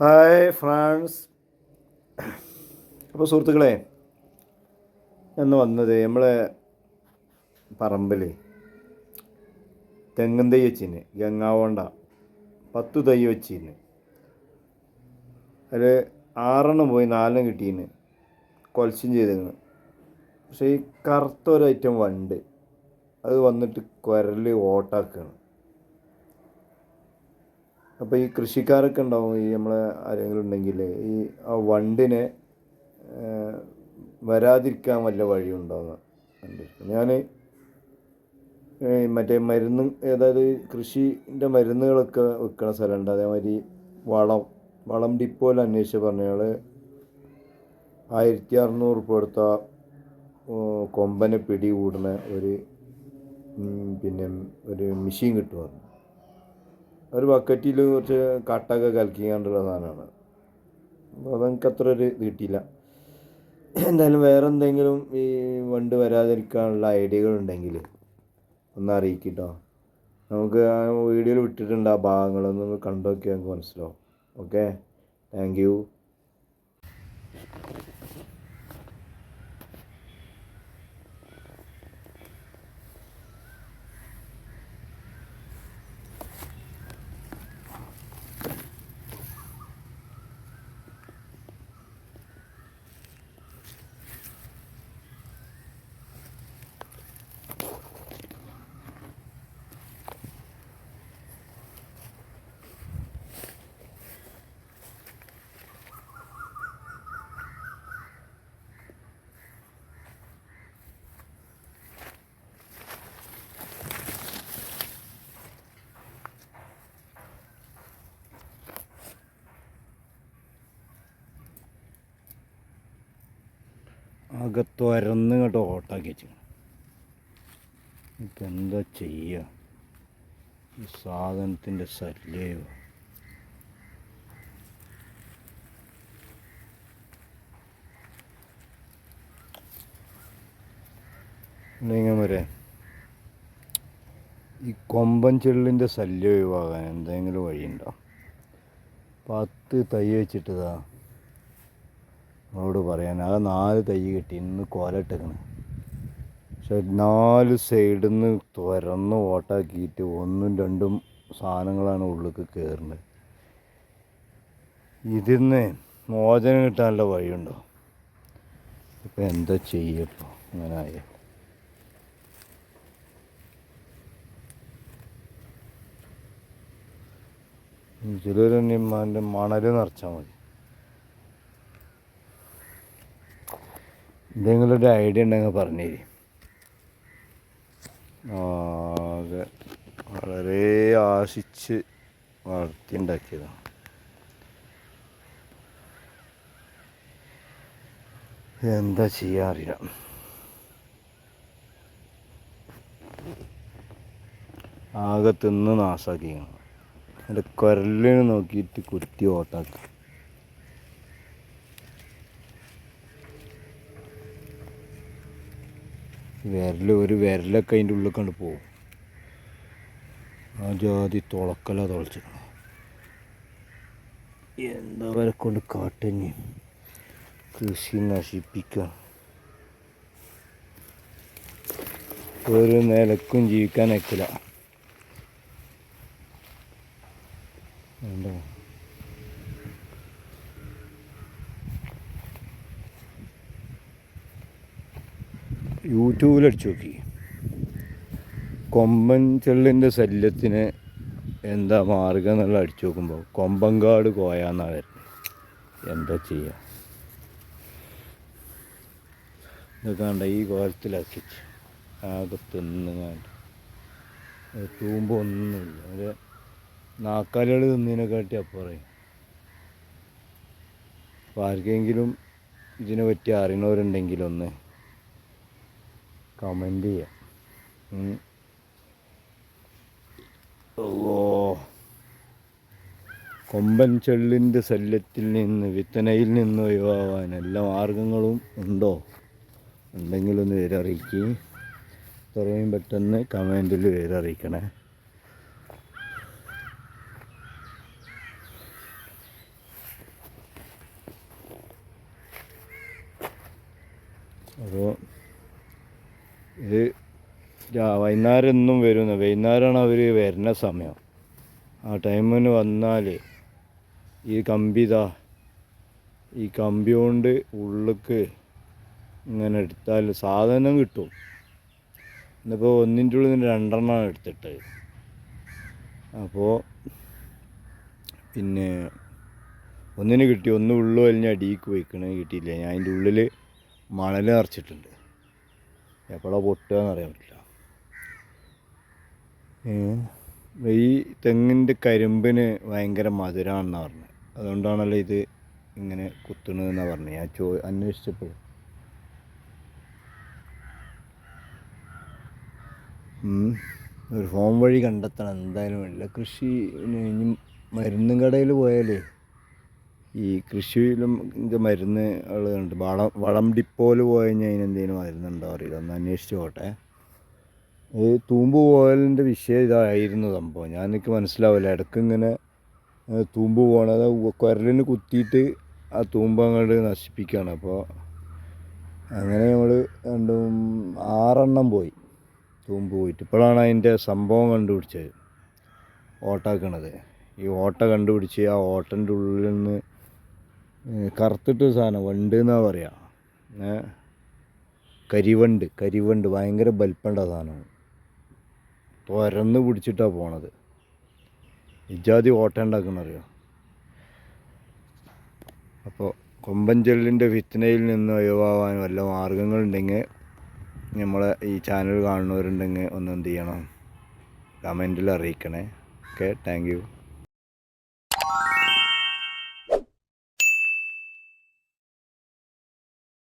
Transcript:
Hi France. അപ്പോൾ സുഹൃത്തുക്കളെ എന്ന് വന്നത് നമ്മളെ പറമ്പിൽ തെങ്ങും തൈ വെച്ചിന് ഗംഗാവോണ്ട പത്ത് തൈ വെച്ചിന്. അതിൽ ആറെണ്ണം പോയി നാലെണ്ണം കിട്ടീന് കൊലച്ചും ചെയ്തിരുന്നു. പക്ഷേ ഈ കറുത്തൊരു ഐറ്റം വണ്ട് അത് വന്നിട്ട് കുരൽ ഓട്ടാക്കുകയാണ് അപ്പോൾ ഈ കൃഷിക്കാരൊക്കെ ഉണ്ടാവും ഈ നമ്മളെ ആരെങ്കിലും ഉണ്ടെങ്കിൽ ഈ ആ വണ്ടിനെ വരാതിരിക്കാൻ വല്ല വഴിയുണ്ടാവുന്ന ഞാൻ മറ്റേ മരുന്ന് അതായത് കൃഷിന്റെ മരുന്നുകളൊക്കെ വെക്കണ സ്ഥലമുണ്ട്. അതേമാതിരി വളം വളം ഡിപ്പോയിൽ അന്വേഷിച്ച് പറഞ്ഞയാൾ ആയിരത്തി അറുന്നൂറ് ഉറുപ്പ് കൊടുത്ത കൊമ്പനെ പിടി കൂടുന്ന ഒരു പിന്നെ ഒരു മെഷീൻ കിട്ടുമെന്ന് ഒരു ബക്കറ്റിൽ കുറച്ച് കട്ടൊക്കെ കലക്കി കണ്ടുള്ള സാധനമാണ്. അപ്പോൾ അതെനിക്ക് അത്ര ഒരു കിട്ടിയില്ല. എന്തായാലും വേറെ എന്തെങ്കിലും ഈ വണ്ട് വരാതിരിക്കാനുള്ള ഐഡിയകൾ ഉണ്ടെങ്കിൽ ഒന്ന് അറിയിക്കട്ടോ. നമുക്ക് ആ വീഡിയോയിൽ വിട്ടിട്ടുണ്ട് ആ ഭാഗങ്ങളൊന്ന് കണ്ടു നോക്കിയാൽ നമുക്ക് മനസ്സിലാവും. ഓക്കെ താങ്ക് യു അകത്തുരന്ന് ഇങ്ങോട്ട് ഓട്ടാക്കി വെച്ചു ഇപ്പം എന്താ ചെയ്യുക ഈ സാധനത്തിന്റെ ശല്യോ നിങ്ങമരെ ഈ കൊമ്പൻ ചെള്ളിന്റെ ശല്യം ഒഴിവാകാൻ എന്തെങ്കിലും വഴിയുണ്ടോ? പത്ത് തൈ വെച്ചിട്ടതാ അവളോട് പറയാൻ ആ നാല് തൈ കിട്ടി ഇന്ന് കോലട്ടേക്കണ് പക്ഷെ നാല് സൈഡിൽ നിന്ന് തുറന്ന് ഓട്ടാക്കിയിട്ട് ഒന്നും രണ്ടും സാധനങ്ങളാണ് ഉള്ളിലേക്ക് കയറുന്നത് ഇതിന്ന് മോചനം കിട്ടാനുള്ള വഴിയുണ്ടോ? ഇപ്പം എന്താ ചെയ്യപ്പോൾ അങ്ങനെ ആയ. ചിലർ എന്റെ മണൽ നിറച്ചാൽ മതി. എന്തെങ്കിലും ഒരു ഐഡിയ ഉണ്ടെങ്കിൽ പറഞ്ഞേരി ആകെ വളരെ ആശിച്ച് വളർത്തിയുണ്ടാക്കിയതാണ് എന്താ ചെയ്യാൻ അറിയില്ല. ആകെ തിന്ന് നാസാക്കി എന്റെ കുരലിനെ നോക്കിയിട്ട് കുത്തി ഓട്ടാക്കി വിരൽ ഒരു വിരലൊക്കെ അതിന്റെ ഉള്ളിൽ കണ്ട് പോകും ആ ജാതി തുളക്കല തുളച്ചിക്കണം എന്താ വരെ കൊണ്ട് കാട്ടഞ്ഞ് കൃഷി നശിപ്പിക്കുക ഒരു നിലക്കും ജീവിക്കാൻ അയക്കില്ല ഉണ്ടോ യൂട്യൂബിൽ അടിച്ചു നോക്കി. കൊമ്പൻ ചെള്ളിന്റെ ശല്യത്തിന് എന്താ മാർഗം എന്നുള്ള അടിച്ചു നോക്കുമ്പോൾ കൊമ്പങ്കാട് കോയാന്നാണ് വരുന്നത്. എന്താ ചെയ്യുക ഇതൊക്കെ കണ്ട ഈ കോലത്തിലാക്കി ആകെ തിന്നുങ്ങാണ്ട് തൂമ്പോ ഒന്നുമില്ല. ഒരു നാക്കാലികൾ തിന്നതിനെക്കാട്ടി അപ്പുറം. അപ്പോൾ ആർക്കെങ്കിലും ഇതിനെ പറ്റി അറിയണവരുണ്ടെങ്കിൽ കമന്റ് ചെയ്യാം. കൊമ്പൻ ചെള്ളിന്റെ ശല്യത്തിൽ നിന്ന് വിത്തനയിൽ നിന്ന് ഒഴിവാവാൻ എല്ലാ മാർഗങ്ങളും ഉണ്ടോ? ഉണ്ടെങ്കിലൊന്ന് വിവരറിയിക്കുക എത്രയും പെട്ടെന്ന് കമന്റിൽ വിവരറിയിക്കണേ. അപ്പോൾ ഇത് വൈകുന്നേരം എന്നും വരുന്നു വൈകുന്നേരമാണ് അവർ വരുന്ന സമയം. ആ ടൈമിന് വന്നാൽ ഈ കമ്പി ഈ കമ്പി കൊണ്ട് ഉള്ളിക്ക് ഇങ്ങനെ എടുത്താൽ സാധനം കിട്ടും. ഇന്നിപ്പോൾ ഒന്നിന്റെ ഉള്ളിൽ നിന്ന് രണ്ടെണ്ണമാണ് എടുത്തിട്ട്. അപ്പോൾ പിന്നെ ഒന്നിന് കിട്ടി ഒന്ന് ഉള്ളു അല്ലെങ്കിൽ അടിയിക്ക് വയ്ക്കണേ കിട്ടിയില്ല. ഞാൻ അതിന്റെ ഉള്ളിൽ മണൽ നിറച്ചിട്ടുണ്ട്. എപ്പോഴാണ് പൊട്ടുക എന്നറിയാൻ പറ്റില്ല. ഈ തെങ്ങിന്റെ കരിമ്പിന് ഭയങ്കര മധുരമാണെന്നാണ് പറഞ്ഞത് അതുകൊണ്ടാണല്ലോ ഇത് ഇങ്ങനെ കുത്തണതെന്നാണ് പറഞ്ഞത് ഞാൻ ചോ അന്വേഷിച്ചപ്പോൾ ഉം. ഒരു ഫോം വഴി കണ്ടെത്തണം. എന്തായാലും ഇല്ല കൃഷി ഇനി മരുന്നും കടയിൽ പോയാലേ ഈ കൃഷിയിലും ഇത് മരുന്ന് ഉള്ളതുണ്ട് വളം വളം ഡിപ്പോയിൽ പോയി കഴിഞ്ഞാൽ അതിന് എന്തെങ്കിലും മരുന്നുണ്ടോ അറിയില്ല. ഒന്ന് അന്വേഷിച്ച് പോട്ടെ. ഈ തൂമ്പ് പോയലിന്റെ വിഷയം ഇതായിരുന്നു സംഭവം. ഞാൻ എനിക്ക് മനസ്സിലാവില്ല. ഇടയ്ക്ക് ഇങ്ങനെ തൂമ്പ് പോകണത് കുരലിന് കുത്തിയിട്ട് ആ തൂമ്പ് അങ്ങോട്ട് നശിപ്പിക്കുകയാണ് അപ്പോൾ അങ്ങനെ നമ്മൾ രണ്ടും ആറെണ്ണം പോയി തൂമ്പ് പോയിട്ട്. ഇപ്പോഴാണ് അതിന്റെ സംഭവം കണ്ടുപിടിച്ചത്. ഓട്ടാക്കണത്. ഈ ഓട്ട കണ്ടുപിടിച്ച് ആ ഓട്ടന്റെ ഉള്ളിൽ നിന്ന് കറുത്തിട്ട് സാധനം വണ്ട് എന്നാണ് പറയുക കരിവണ്ട് കരിവണ്ട് ഭയങ്കര ബൽപ്പുണ്ട സാധനം തുരന്ന് പിടിച്ചിട്ടാണ് പോണത്. ഇജാതി ഓട്ട ഉണ്ടാക്കുന്നറിയോ അപ്പോൾ കൊമ്പൻചെല്ലിന്റെ ഫിത്തനയിൽ നിന്ന് ഒഴിവാവാൻ വല്ല മാർഗങ്ങളുണ്ടെങ്കിൽ നമ്മളെ ഈ ചാനൽ കാണുന്നവരുണ്ടെങ്കിൽ ഒന്ന് എന്ത് ചെയ്യണം? കമന്റിൽ അറിയിക്കണേ. Okay thank